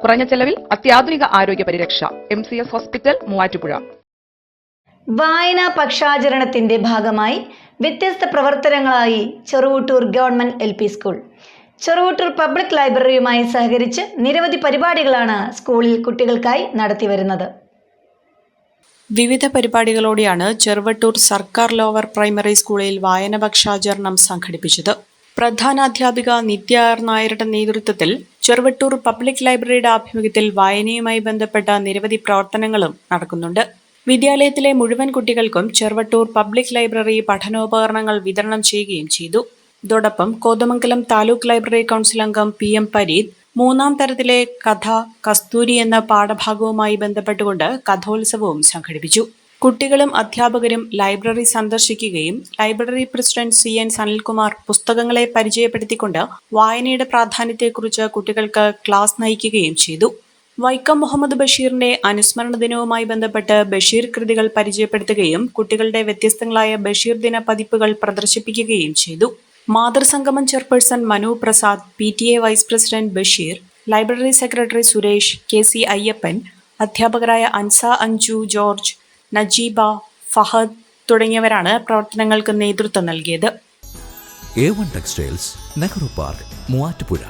കുറഞ്ഞ ചെലവിൽ അത്യാധുനിക ആരോഗ്യ പരിരക്ഷ. M C S hospital Muvattupuzha. വായനാ പക്ഷാചരണത്തിന്റെ ഭാഗമായി വ്യത്യസ്ത പ്രവർത്തനങ്ങളായി Cheruvoottoor government L P school. Cheruvoottoor public ലൈബ്രറിയുമായി സഹകരിച്ച് നിരവധി പരിപാടികളാണ് സ്കൂളിൽ കുട്ടികൾക്കായി നടത്തിവരുന്നത് വിവിധ പരിപാടികളോടെയാണ് ചെറുവട്ടൂർ സർക്കാർ ലോവർ പ്രൈമറി സ്കൂളിൽ വായന പക്ഷാചരണം സംഘടിപ്പിച്ചത്. പ്രധാനാധ്യാപിക നിത്യ നായരുടെ നേതൃത്വത്തിൽ ചെറുവട്ടൂർ പബ്ലിക് ലൈബ്രറിയുടെ ആഭിമുഖ്യത്തിൽ വായനയുമായി ബന്ധപ്പെട്ട നിരവധി പ്രവർത്തനങ്ങളും നടക്കുന്നുണ്ട്. വിദ്യാലയത്തിലെ മുഴുവൻ കുട്ടികൾക്കും ചെറുവട്ടൂർ പബ്ലിക് ലൈബ്രറി പഠനോപകരണങ്ങൾ വിതരണം ചെയ്യുകയും ചെയ്തു. ഇതോടൊപ്പം കോതമംഗലം താലൂക്ക് ലൈബ്രറി കൗൺസിൽ അംഗം പി എം പരീദ് മൂന്നാം തരത്തിലെ കഥ കസ്തൂരി എന്ന പാഠഭാഗവുമായി ബന്ധപ്പെട്ടുകൊണ്ട് കഥോത്സവവും സംഘടിപ്പിച്ചു. കുട്ടികളും അധ്യാപകരും ലൈബ്രറി സന്ദർശിക്കുകയും library president C N Sanilkumar പുസ്തകങ്ങളെ പരിചയപ്പെടുത്തിക്കൊണ്ട് വായനയുടെ പ്രാധാന്യത്തെക്കുറിച്ച് കുട്ടികൾക്ക് ക്ലാസ് നയിക്കുകയും ചെയ്തു. വൈക്കം മുഹമ്മദ് ബഷീറിന്റെ അനുസ്മരണ ദിനവുമായി ബന്ധപ്പെട്ട് ബഷീർ കൃതികൾ പരിചയപ്പെടുത്തുകയും കുട്ടികളുടെ വ്യത്യസ്തങ്ങളായ ബഷീർ ദിന പതിപ്പുകൾ പ്രദർശിപ്പിക്കുകയും ചെയ്തു. മാതൃസംഗമം chairperson Manu Prasad P T A vice president Basheer library secretary Suresh K C Ayyappan അധ്യാപകരായ അൻസ അഞ്ജു ജോർജ് നജീബ ഫഹദ് തുടങ്ങിയവരാണ് പ്രവർത്തനങ്ങൾക്ക് നേതൃത്വം നൽകിയത്. A one textiles Nehru park Muvattupuzha